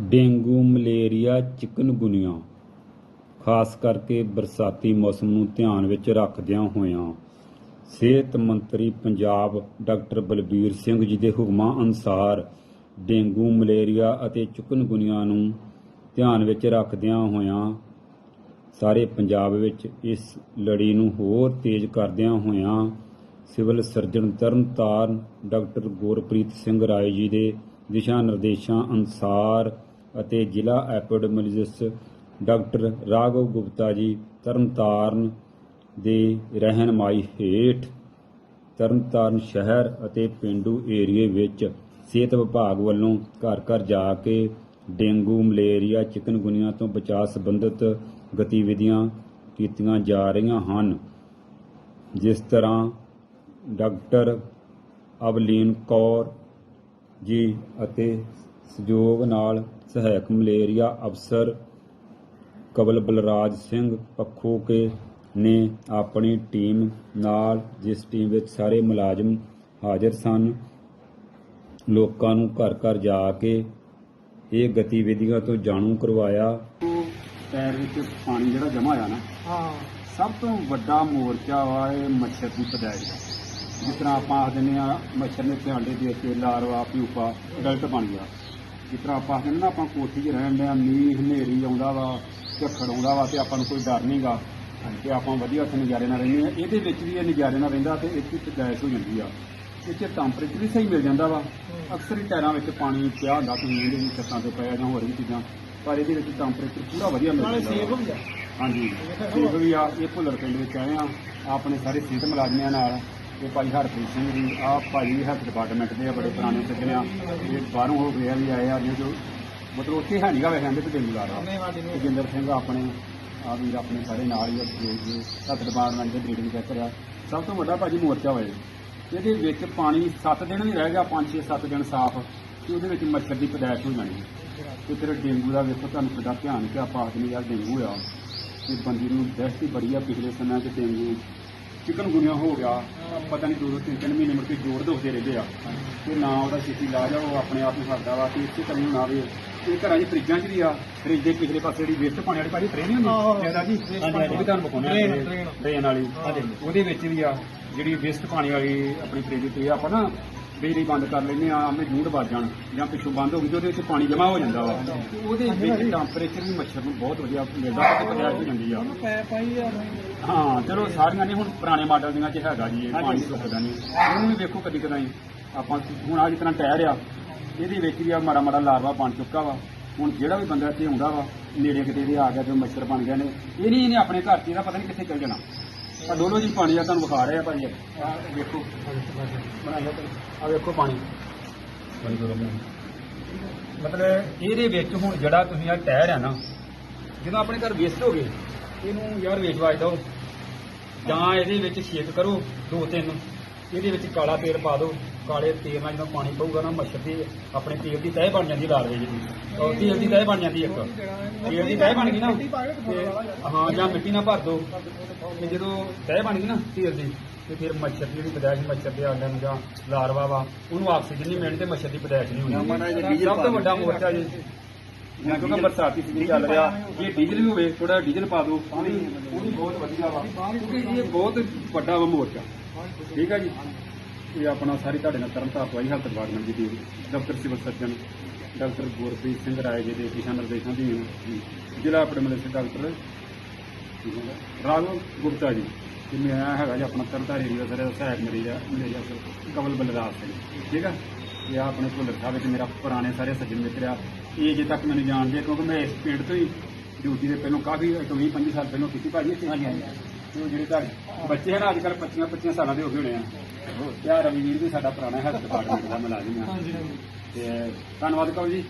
Dengue, malaria chikungunya ਖਾਸ ਕਰਕੇ ਬਰਸਾਤੀ ਮੌਸਮ ਨੂੰ ਧਿਆਨ ਵਿੱਚ ਰੱਖਦਿਆਂ ਹੋਇਆਂ ਸਿਹਤ ਮੰਤਰੀ ਪੰਜਾਬ ਡਾਕਟਰ ਬਲਬੀਰ ਸਿੰਘ ਜੀ ਦੇ ਹੁਕਮਾਂ ਅਨੁਸਾਰ ਡੇਂਗੂ, ਮਲੇਰੀਆ ਅਤੇ ਚਿਕਨਗੁਨੀਆ ਨੂੰ ਧਿਆਨ ਵਿੱਚ ਰੱਖਦਿਆਂ ਹੋਇਆਂ ਸਾਰੇ ਪੰਜਾਬ ਵਿੱਚ ਇਸ ਲੜੀ ਨੂੰ ਹੋਰ ਤੇਜ਼ ਕਰਦਿਆਂ ਹੋਇਆਂ civil surgeon Tarn Taran doctor Gurpreet Singh Rai ji ਦੇ ਦਿਸ਼ਾ ਨਿਰਦੇਸ਼ਾਂ ਅਨੁਸਾਰ ਅਤੇ ਜ਼ਿਲ੍ਹਾ ਐਪੀਡੈਮਿਓਲੋਜਿਸਟ ਡਾਕਟਰ ਰਾਘਵ ਗੁਪਤਾ ਜੀ ਤਰਨਤਾਰਨ ਦੇ ਰਹਿਨਮਾਈ ਹੇਠ ਤਰਨਤਾਰਨ ਸ਼ਹਿਰ ਅਤੇ ਪਿੰਡੂ ਏਰੀਏ ਵਿੱਚ ਸਿਹਤ ਵਿਭਾਗ ਵੱਲੋਂ ਘਰ ਘਰ ਜਾ ਕੇ ਡੇਂਗੂ, ਮਲੇਰੀਆ, ਚਿਕਨਗੁਨੀਆ ਤੋਂ ਬਚਾਅ ਸੰਬੰਧਿਤ ਗਤੀਵਿਧੀਆਂ ਕੀਤੀਆਂ ਜਾ ਰਹੀਆਂ ਹਨ, ਜਿਸ ਤਰ੍ਹਾਂ ਡਾਕਟਰ ਅਵਲੀਨ ਕੌਰ ਜੀ ਅਤੇ ਸਹਿਯੋਗ ਨਾਲ ਸਹਾਇਕ ਮਲੇਰੀਆ ਅਫਸਰ ਕਵਲ ਬਲਰਾਜ ਸਿੰਘ ਪੱਖੋਕੇ ਨੇ ਆਪਣੀ ਟੀਮ ਨਾਲ ਜਿਸ ਟੀਮ ਵਿੱਚ ਸਾਰੇ ਮੁਲਾਜ਼ਮ ਹਾਜ਼ਰ ਸਨ ਲੋਕਾਂ ਨੂੰ ਘਰ ਘਰ ਜਾ ਕੇ ਇਹ ਗਤੀਵਿਧੀਆਂ ਤੋਂ ਜਾਣੂ ਕਰਵਾਇਆ। ਪੈਰ ਵਿੱਚ ਪਾਣੀ ਜਿਹੜਾ ਜਮਾ ਹੋਇਆ ਨਾ ਹਾਂ। ਸਭ ਤੋਂ ਵੱਡਾ ਮੋਰਚਾ ਵਾ ਇਹ ਮੱਛਰ ਦੀ ਪਦਾਇਸ਼ ਦਾ। ਜਿਸ ਤਰ੍ਹਾਂ ਆਪਾਂ ਆਖ ਦਿੰਦੇ ਆ ਮੱਛਰ ਨੇ ਤੇ ਆਂਡੇ ਦੇ ਕੇ ਲਾਰਵਾ ਪਿਊਪਾ ਗਲਤ ਬਣ ਗਿਆ। ਜਿਸ ਤਰ੍ਹਾਂ ਆਪਾਂ ਆਖਦੇ ਨੇ ਆਪਾਂ ਕੋਠੀ 'ਚ ਰਹਿਣ ਡਿਆ ਮੀਂਹ ਹਨੇਰੀ ਆਉਂਦਾ ਵਾ ਝੱਖੜ ਆਉਂਦਾ ਵਾ ਤੇ ਆਪਾਂ ਨੂੰ ਕੋਈ ਡਰ ਨਹੀਂਗਾ ਤੇ ਆਪਾਂ ਵਧੀਆ ਉੱਥੇ ਨਜ਼ਾਰੇ ਨਾਲ ਰਹਿੰਦੇ ਆ ਇਹਦੇ ਵਿੱਚ ਵੀ ਇਹ ਨਜ਼ਾਰੇ ਨਾਲ ਰਹਿੰਦਾ ਤੇ 'ਚ ਪਦਾਇਸ਼ ਹੋ ਜਾਂਦੀ ਆ। 'ਚ ਟੈਂਪਰੇਚਰ ਵੀ ਸਹੀ ਮਿਲ ਜਾਂਦਾ ਵਾ। ਅਕਸਰ ਹੀ ਟਾਇਰਾਂ ਵਿੱਚ ਪਾਣੀ ਪਿਆ ਹੁੰਦਾ ਤੁਸੀਂ ਇਹਦੇ ਵਿੱਚ ਛੱਤਾਂ ਤੇ ਪਿਆ ਜਾਂ ਹੋਰ ਵੀ ਚੀਜ਼ਾਂ। ਪਰ ਇਹਦੇ ਵਿੱਚ ਟੈਂਪਰੇਚਰ ਪੂਰਾ ਵਧੀਆ ਮਿਲ ਨਾਲੇ ਜਾਂਦਾ ਹਾਂਜੀ। ਠੀਕ ਵੀ ਆ। ਇਹ ਭੁੱਲਰ ਪਿੰਡ ਵਿੱਚ ਆਏ ਆ। ਆਪਣੇ ਸਾਰੇ ਸਿਹਤ ਮੁਲਾਜ਼ਮਾਂ ਨਾਲ ਇਹ ਭਾਈ ਹਰਪ੍ਰੀਤ ਸਿੰਘ ਜੀ ਆ ਭਾਈ ਹੈਲਥ ਡਿਪਾਰਟਮੈਂਟ ਦੇ ਆ, ਬੜੇ ਪੁਰਾਣੇ ਸੱਜਣ ਆ ਇਹ ਬਾਹਰੋਂ ਹੋ ਗਏ ਆ ਵੀ ਆਏ ਆ ਜੋ ਮਤਲਬ ਉੱਥੇ ਹੈ ਨਹੀਂਗਾ ਵੇ ਕਹਿੰਦੇ ਤੇ ਡੇਂਗੂ ਲਾ ਧੰਨਵਾਦ ਸਿੰਘ ਆਪਣੇ ਆ ਵੀਰ ਆਪਣੇ ਸਾਰੇ ਨਾਲ ਹੀ ਆ, ਜੋ ਹੈਲਥ ਡਿਪਾਰਟਮੈਂਟ ਦੇ ਬਰੀਡਿੰਗ ਚੈਕਰ ਆ। ਸਭ ਤੋਂ ਵੱਡਾ ਭਾਜੀ ਮੋਰਚਾ ਹੋਏ ਇਹਦੇ ਵਿੱਚ ਪਾਣੀ 7 ਦਿਨ ਵੀ ਰਹਿ ਗਿਆ 5 6 7 ਦਿਨ ਸਾਫ਼, ਤੇ ਉਹਦੇ ਵਿੱਚ ਮੱਛਰ ਦੀ ਪੈਦਾਇਸ਼ ਹੋ ਜਾਣੀ। ਤੇ ਫਿਰ ਡੇਂਗੂ ਦਾ ਵੇਖੋ ਤੁਹਾਨੂੰ ਕਿੱਦਾਂ ਧਿਆਨ ਕਿ ਆਪਾਂ ਆਖਦੇ ਯਾਰ ਡੇਂਗੂ ਆ ਤੇ ਬੰਦੇ ਨੂੰ ਦਹਿਸ਼ਤ ਹੀ ਬੜੀ ਆ, ਪਿਛਲੇ ਸਮਿਆਂ 'ਚ ਡੇਂਗੂ ਚਿਕਨ ਗੁਨਿਆ ਹੋ ਗਿਆ। ਪਤਾ ਨਹੀਂ ਦੋ ਦੋ ਤਿੰਨ ਤਿੰਨ ਮਹੀਨੇ ਮੁੜ ਕੇ ਜੋੜ ਦੋਦੇ ਰਹਿੰਦੇ ਆ। ਤੇ ਨਾ ਉਹਦਾ ਛੇਤੀ ਇਲਾਜ ਆ ਉਹ ਆਪਣੇ ਆਪ ਨੂੰ ਕਰਦਾ ਵਾ ਤੇ ਇਸੇ ਤਰ੍ਹਾਂ ਨਾ ਆਵੇ ਇਹ ਘਰਾਂ 'ਚ ਫਰਿੱਜਾਂ 'ਚ ਵੀ ਆ ਫਰਿੱਜ ਦੇ ਪਿਛਲੇ ਪਾਸੇ ਜਿਹੜੀ ਵੇਸਟ ਪਾਣੀ ਵਾਲੀ ਭਾਜੀ ਟ੍ਰੇਨ। ਹੁੰਦੀ? ਜਿਹਦਾ ਜੀ ਉਹ ਵੀ ਤੁਹਾਨੂੰ ਬਖਾਉਣਾ ਟ੍ਰੇਨ, ਵਾਲੀ। ਉਹਦੇ ਵਿੱਚ ਵੀ ਆ ਜਿਹੜੀ ਵੇਸਟ ਪਾਣੀ ਵਾਲੀ ਆਪਣੀ ਫਰਿੱਜ ਤੇ ਆਪਾਂ ਨਾ ਬਿਜਲੀ ਬੰਦ ਕਰ ਲੈਂਦੇ ਆ ਆਮੇ ਜੂੜ ਵੱਜ ਜਾਣ ਜਾਂ ਪਿੱਛੋਂ ਬੰਦ ਹੋ ਗਈ ਤੇ ਉਹਦੇ ਵਿੱਚ ਪਾਣੀ ਜਮਾ ਹੋ ਜਾਂਦਾ ਵਾ। ਤੇ ਉਹਦੇ ਵਿੱਚ ਟੈਂਪਰੇਚਰ ਵੀ? ਮੱਛਰ ਨੂੰ ਬਹੁਤ ਵਧੀਆ ਮਿਲਦਾ ਤੇ ਪਰਿਆਸ ਹੋ ਜਾਂਦੀ ਆ। ਹਾਂ ਚਲੋ ਸਾਰੀਆਂ ਨਹੀਂ ਹੁਣ ਪੁਰਾਣੇ ਮਾਡਲ ਦੀਆਂ ਚ ਹੈਗਾ ਜੀ ਇਹ ਪਾਣੀ ਸੁੱਕਦਾ ਨਹੀਂ। ਉਹਨੂੰ ਵੀ ਵੇਖੋ ਕਦੀ ਕਦਾਈ ਆਪਾਂ ਹੁਣ ਆ ਤਰ੍ਹਾਂ ਟਾਇਰ ਆ ਇਹਦੇ ਵਿੱਚ ਵੀ ਆ ਮਾੜਾ ਮਾੜਾ ਲਾਰਵਾ ਬਣ ਚੁੱਕਾ ਵਾ। ਹੁਣ ਜਿਹੜਾ ਵੀ ਬੰਦਾ ਇੱਥੇ ਆਉਂਦਾ ਵਾ ਨੇੜੇ ਕਿਤੇ ਦੇ ਆ ਗਿਆ ਤੇ ਮੱਛਰ ਬਣ ਗਏ ਨੇ ਇਹ ਨਹੀਂ ਇਹਨੇ ਆਪਣੇ ਘਰ 'ਚ ਇਹਦਾ ਪਤਾ ਨਹੀਂ ਕਿੱਥੇ ਚੱਲ ਜਾਣਾ। ਆ ਡੋਲੋ ਜੀ ਪਾਣੀ ਆ ਤੁਹਾਨੂੰ ਵਿਖਾ ਰਹੇ ਆ ਭਾਈ ਆ ਵੇਖੋ। ਬਣਾਇਆ ਆ ਵੇਖੋ ਪਾਣੀ। ਮਤਲਬ ਇਹਦੇ ਵਿੱਚ ਹੁਣ ਜਿਹੜਾ ਤੁਸੀਂ ਆ ਟਾਇਰ ਆ ਨਾ, ਜਦੋਂ ਆਪਣੇ ਘਰ ਵੇਸਟ ਹੋ ਗਏ, ਇਹਨੂੰ ਯਾਰ ਵੇਚ ਵਾਜ ਦਿਓ ਜਾਂ ਇਹਦੇ ਵਿੱਚ ਛੇਕ ਕਰੋ, ਦੋ ਤਿੰਨ। ਇਹਦੇ ਵਿੱਚ ਕਾਲਾ ਤੇਲ ਪਾ ਦਿਓ ਕਾਲੇ ਤੇਲ ਨਾਲ ਜਦੋਂ ਪਾਣੀ ਪਊਗਾ ਨਾ ਮੱਛਰ ਦੀ ਆਪਣੇ ਤੇਲ ਦੀ ਤਹਿ ਬਣ ਜਾਂਦੀ ਲਾਰਵੇ ਜਿਹੀ ਉਹ ਤੇਲ ਦੀ ਤਹਿ ਬਣ ਜਾਂਦੀ ਇੱਕ। ਤੇਲ ਦੀ ਤਹਿ ਬਣ ਗਈ ਨਾ ਤੇ ਹਾਂ ਜਾਂ ਮਿੱਟੀ ਨਾਲ ਭਰ ਦਿਓ। ਤੇ ਜਦੋਂ ਤਹਿ ਬਣ ਗਈ ਨਾ ਤੇਲ ਦੀ ਤੇ ਫਿਰ ਮੱਛਰ ਦੀ ਜਿਹੜੀ ਪਦਾਇਸ਼ ਮੱਛਰ ਦੇ ਆਂਡਿਆਂ ਨੂੰ ਜਾਂ ਲਾਰਵਾ ਵਾ ਉਹਨੂੰ ਆਕਸੀਜਨ ਨਹੀਂ ਮਿਲਣੀ ਤੇ ਮੱਛਰ ਦੀ ਪਦਾਇਸ਼ ਨਹੀਂ ਹੋਣੀ। ਸਭ ਤੋਂ ਵੱਡਾ ਮੋਰਚਾ ਜੀ। ਹੁਣ ਕਿਉਂਕਿ ਬਰਸਾਤੀ ਸੀਜ਼ਨ ਚੱਲ ਰਿਹਾ ਇਹ ਡੀਜ਼ਲ ਵੀ ਹੋਵੇ ਥੋੜਾ ਡੀਜ਼ਲ ਪਾ ਦਿਓ ਉਹ ਵੀ ਉਹ ਵੀ ਬਹੁਤ ਵਧੀਆ ਵਾ। ਕਿਉਂਕਿ ਇਹ ਬਹੁਤ ਵੱਡਾ ਵਾ ਮੋਰਚਾ। ਠੀਕ ਹੈ ਜੀ। ਇਹ ਆਪਣਾ ਸਾਰੀ ਤੁਹਾਡੇ ਨਾਲ ਤਰਨਤਾਰ ਤੋਂ ਆਈ ਹੈਲਥ ਡਿਪਾਰਟਮੈਂਟ ਦੀ team doctor civil surgeon doctor Gurpreet Singh Rai ji ਦੇ ਦਿਸ਼ਾ ਨਿਰਦੇਸ਼ਾਂ ਦੀ ਜ਼ਿਲ੍ਹਾ ਐਪੀਡੈਮਿਓਲੋਜਿਸਟ ਡਾਕਟਰ ਰਾਘਵ ਗੁਪਤਾ ਜੀ ਤੇ ਮੈਂ ਹੈਗਾ ਜੀ ਆਪਣਾ ਤਰਨਤਾਰਨ ਏਰੀਆ ਸਰ, ਸਹਾਇਕ ਮਰੀਜ਼ ਆ ਮਲੇਰੀਆ ਸਰ ਕਮਲ ਬਲਰਾਜ ਸਿੰਘ, ਠੀਕ ਆ? ਇਹ ਆਪਣੇ ਭੁੱਲਰ ਸਾਹਿਬ ਵਿੱਚ ਮੇਰਾ ਪੁਰਾਣੇ ਸਾਰੇ ਸੱਜਣ ਮਿੱਤਰ ਆ। ਇਹ ਜੇ ਤੱਕ ਮੈਨੂੰ ਜਾਣਦੇ ਆ, ਕਿਉਂਕਿ ਮੈਂ ਇਸ ਪਿੰਡ ਤੋਂ ਹੀ ਡਿਊਟੀ ਦੇ ਪਹਿਲਾਂ ਕਾਫੀ 20 25 ਸਾਲ ਪਹਿਲਾਂ ਕੀਤੀ ਭਾਜੀ ਇੱਥੇ। ਹਾਂਜੀ ਤੇ ਉਹ ਜਿਹੜੇ ਤੁਹਾਡੇ ਬੱਚੇ ਹਨ ਅੱਜ ਕੱਲ 25 25 ਸਾਲਾਂ ਦੇ ਹੋ ਗਏ ਹੋਣੇ ਆ। ਤੇ ਆ ਰਵੀਵੀਰ ਵੀ ਸਾਡਾ ਪੁਰਾਣਾ ਹੈਲਥ ਡਿਪਾਰਟਮੈਂਟ ਦਾ ਮੁਲਾਜ਼ਮ ਆ। ਤੇ ਧੰਨਵਾਦ ਕਹੋ ਜੀ।